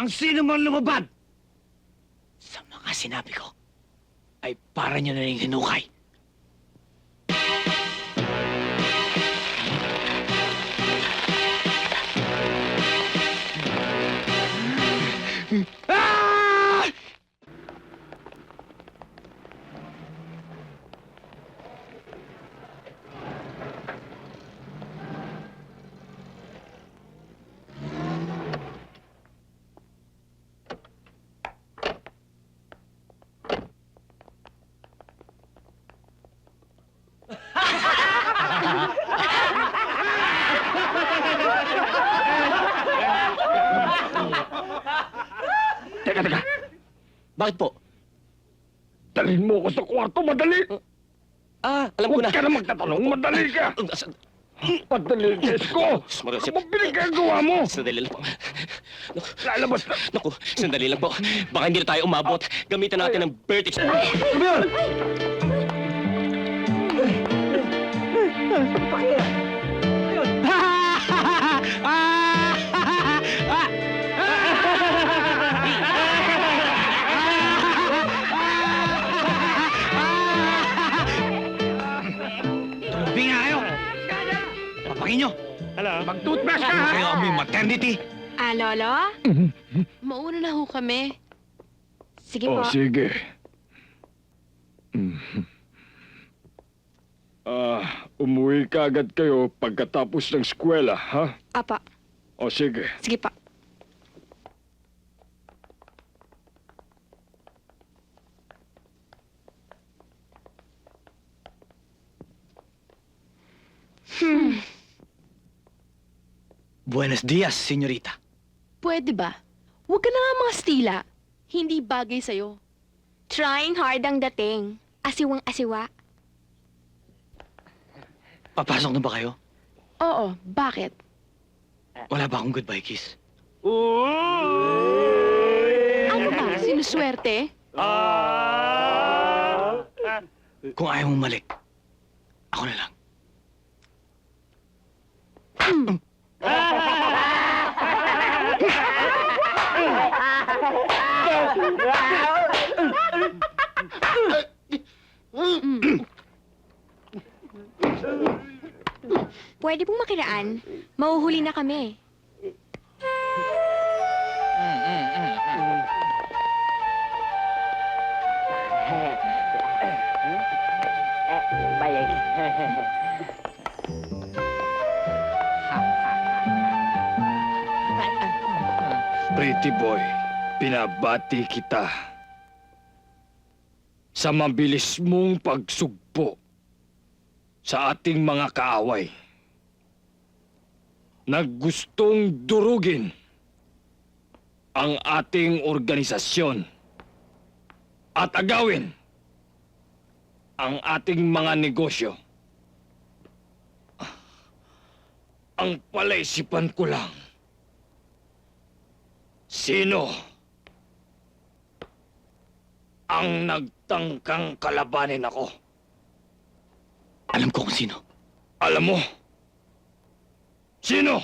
ang sino mang lumabad sa mga sinabi ko ay para nyo na rin hinukay. Teka, teka. Bakit po? Dalhin mo ako sa kwarto, madali! Ah, alam ko na. Huwag ka na magtatanong, madali ka! Uh, sa- Madali, Kesko! Marisip. Ano bang pinagkagawa mo? Sandali lang po. Lalabas na! naku, sandali lang po. Baka hindi na tayo umabot. Gamitan natin ng vertex. Hindi Papakin nyo. Hala? Mag-toothbrush ka, ha? Kayo ang may maternity. Ah, Lolo? Mauna na ho kami. Sige po. Oh, sige. Mhm. Ah, umuwi ka agad kayo pagkatapos ng eskwela, ha? Apa. O sige. Sige pa. Buenos dias, senyorita. Pwede ba? Huwag ka na nga mga stila. Hindi bagay sa'yo. Trying hard ang dating. Asiwang asiwa. Papasok na ba kayo? Oo, bakit? Wala ba akong goodbye kiss? Ano ba? Sinuswerte? Kung ayaw mong malik, ako na lang. Pwede pong makiraan. Mauhuli na kami. Pretty boy, pinabati kita. Sa mabilis mong pagsugpo sa ating mga kaaway. Naggustong durugin ang ating organisasyon at agawin ang ating mga negosyo. Ang palaisipan ko lang Sino ang nagtangkang kalabanin ako? Alam ko kung sino. Alam mo? Sino?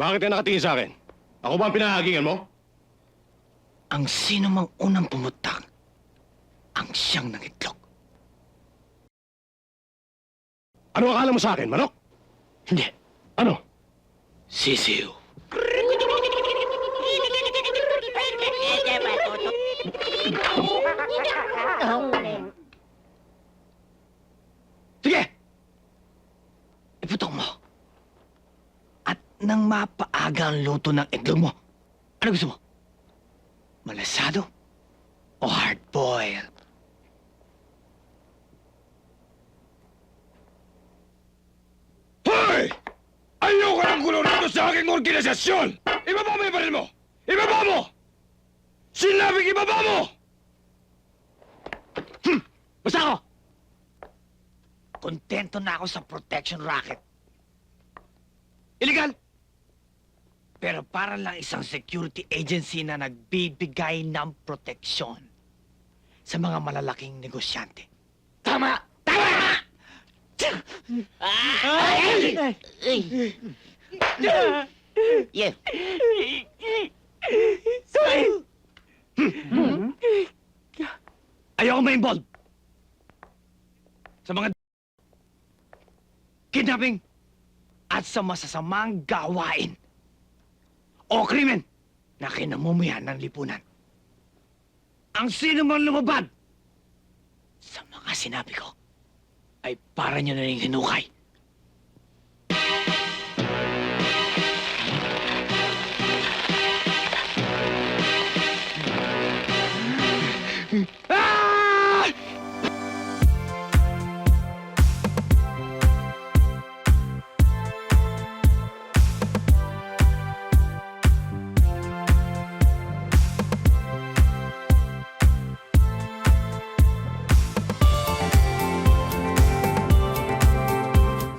Bakit ka nakatingin sa akin? Ako ba ang pinahagingan mo? Ang sino mang unang pumutak, ang siyang nangitlog. Ano akala mo sa akin, manok? Hindi, Ano? sisiw. Sige! Iputok mo. Nang mapaaga ang luto ng itlog mo, ano gusto mo? Malasado o hard-boiled? Hoy! Ayoko ng gulo rito sa aking organisasyon! Ibaba mo yung baril mo! Ibaba mo! Sinabing ibaba mo! Basta ako! Kontento na ako sa protection racket. Illegal! Pero para lang isang security agency na nagbibigay ng proteksyon sa mga malalaking negosyante. Tama! Tama! Yeah. Ayoko ma-involve sa mga kidnapping at sa masasamang gawain o krimen na kinamumuyan ng lipunan. Ang sino man lumabad sa mga sinabi ko ay para niyo na rin hinukay. Ah!